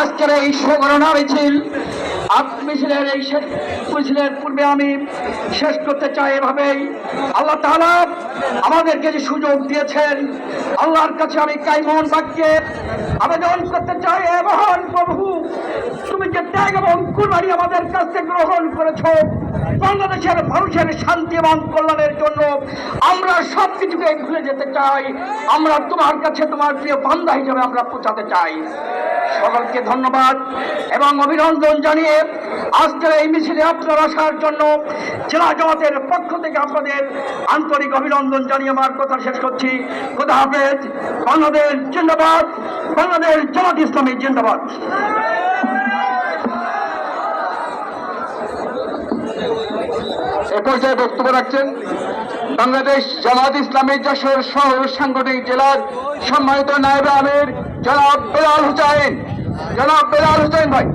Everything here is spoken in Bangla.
আজকের এই সুবর্ণা মিছিল মিছিলের এই মিছিলের পূর্বে আমি শেষ করতে চাই এভাবেই। আল্লাহ তালা আমাদেরকে যে সুযোগ দিয়েছেন, আল্লাহর কাছে আমি কাইমন বাক্যে আবেদন করতে চাই, এ মহান প্রভু তুমি কুরবানি আমাদের কাছ গ্রহণ করেছ। বাংলাদেশের মানুষের শান্তি এবং কল্যাণের জন্য আমরা সব কিছুকে ভুলে যেতে চাই। আমরা তোমার কাছে তোমার প্রিয় বান্ধা হিসেবে আমরা পৌঁছাতে চাই। সকলকে ধন্যবাদ এবং অভিনন্দন জানিয়ে আজকের এই মিছিলে আপনার আসার জন্য জেলা জমাতের পক্ষ থেকে আপনাদের আন্তরিক অভিনন্দন জানিয়ে আমার কথা শেষ করছি। খোদা হাফেজ। বাংলাদেশ জিন্দাবাদ। বাংলাদেশ জামাত ইসলামী জিন্দাবাদ। এ পর্যায়ে বক্তব্য রাখছেন বাংলাদেশ জামাত ইসলামী যশোর শহর সাংগঠনিক জেলার সম্মানিত নায়েব আমির জনাব বেলাল হুসাইন। জনাব বেলাল হুসাইন ভাই।